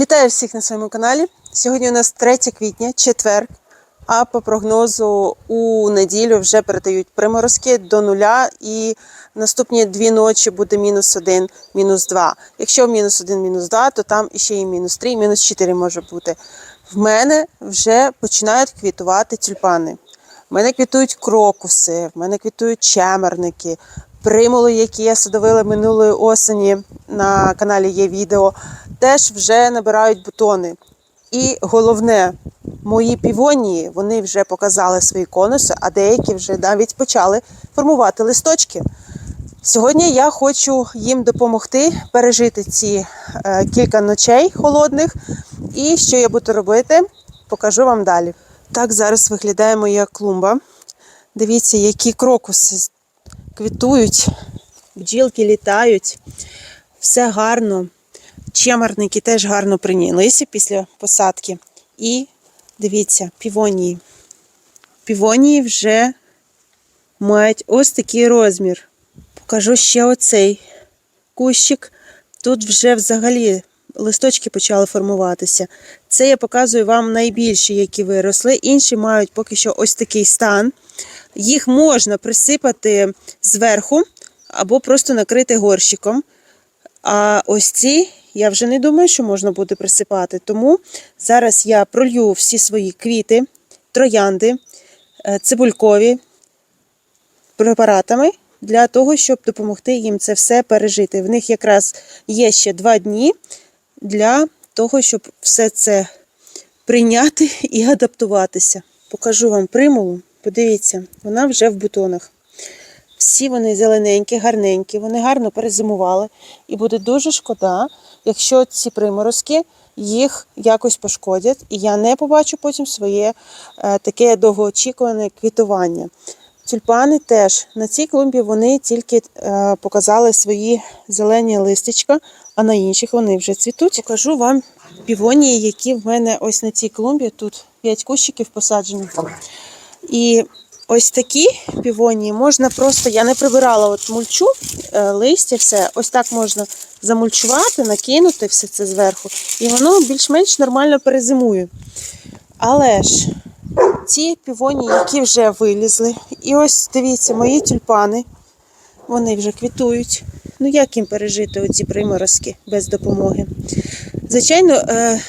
Вітаю всіх на своєму каналі. Сьогодні у нас 3 квітня, четвер. А по прогнозу у неділю вже передають приморозки до нуля, і наступні дві ночі буде мінус один, мінус два. Якщо мінус один, мінус два, то там іще і мінус три, мінус чотири може бути. В мене вже починають квітувати тюльпани. В мене квітують крокуси, в мене квітують чемерники, примули, які я садовила минулої осені. На каналі є відео, теж вже набирають бутони. І головне, мої півонії вони вже показали свої конуси, а деякі вже навіть почали формувати листочки. Сьогодні я хочу їм допомогти пережити ці е, кілька ночей холодних. І що я буду робити, покажу вам далі. Так зараз виглядає моя клумба. Дивіться, які крокуси квітують, бджілки літають, все гарно. Чемерники теж гарно прийнялися після посадки. І дивіться, півонії. Півонії вже мають ось такий розмір. Покажу ще оцей кущик. Тут вже взагалі листочки почали формуватися. Це я показую вам найбільші, які виросли. Інші мають поки що ось такий стан. Їх можна присипати зверху або просто накрити горщиком. А ось ці я вже не думаю, що можна буде присипати. Тому зараз я пролью всі свої квіти, троянди, е, цибулькові препаратами для того, щоб допомогти їм це все пережити. В них якраз є ще два дні для того, щоб все це прийняти і адаптуватися. Покажу вам примулу. Подивіться, вона вже в бутонах. Всі вони зелененькі, гарненькі, вони гарно перезимували. І буде дуже шкода, якщо ці приморозки їх якось пошкодять, і я не побачу потім своє е, таке довгоочікуване квітування. Тюльпани теж на цій клумбі вони тільки е, показали свої зелені листячка, а на інших вони вже цвітуть. Покажу вам півонії, які в мене ось на цій клумбі. Тут 5 кущиків посаджено. І ось такі півонії можна просто, я не прибирала от мульчу, е, листя, все, ось так можна замульчувати, накинути все це зверху, і воно більш-менш нормально перезимує. Але ж ці півонії, які вже вилізли, і ось дивіться, мої тюльпани, вони вже квітують. Ну як їм пережити оці приморозки без допомоги? Звичайно, е,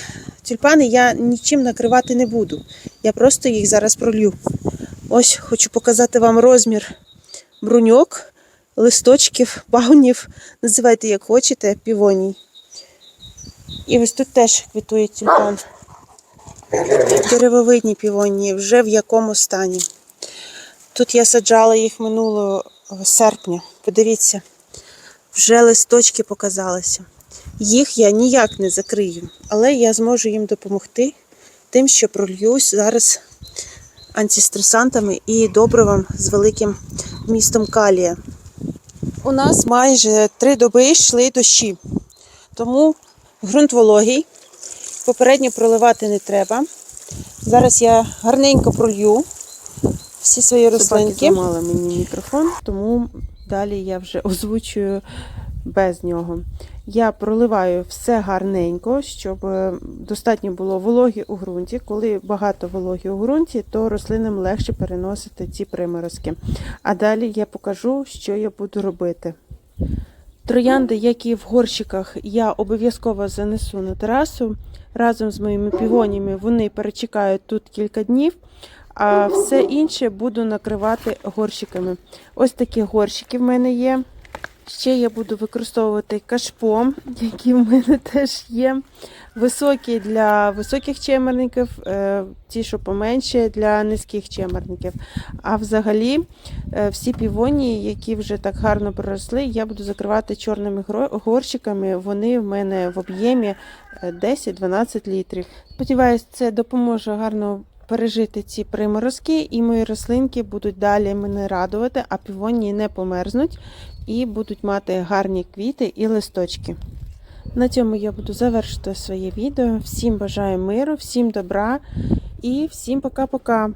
тюльпани я нічим накривати не буду. Я просто їх зараз пролью. Ось хочу показати вам розмір бруньок, листочків, баунів, називайте як хочете, півоній. І ось тут теж квітує тюльпан. Деревовидні півонії вже в якому стані. Тут я саджала їх минулого серпня. Подивіться, вже листочки показалися. Їх я ніяк не закрию, але я зможу їм допомогти тим, що прольюсь зараз антистресантами і добривом з великим вмістом калія. У нас майже три доби йшли дощі, тому ґрунт вологий, попередньо проливати не треба. Зараз я гарненько пролью всі свої рослинки. зламала мені мікрофон, тому далі я вже озвучую без нього. Я проливаю все гарненько, щоб е, достатньо було вологі у ґрунті. Коли багато вологі у ґрунті, то рослинам легше переносити ці приморозки. А далі я покажу, що я буду робити. Троянди, які в горщиках, я обов'язково занесу на терасу. Разом з моїми півоніями вони перечекають тут кілька днів, а все інше буду накривати горщиками. Ось такі горщики в мене є. Ще я буду використовувати кашпо, які в мене теж є. Високі для високих чемерників, е, ті, що поменше, для низьких чемерників. А взагалі, е, всі півонії, які вже так гарно проросли, я буду закривати чорними горщиками. Вони в мене в об'ємі е, 10-12 літрів. Сподіваюсь, це допоможе гарно пережити ці приморозки, і мої рослинки будуть далі мене радувати, а півонії не померзнуть і будуть мати гарні квіти і листочки. На цьому я буду завершити своє відео. Всім бажаю миру, всім добра і всім пока-пока.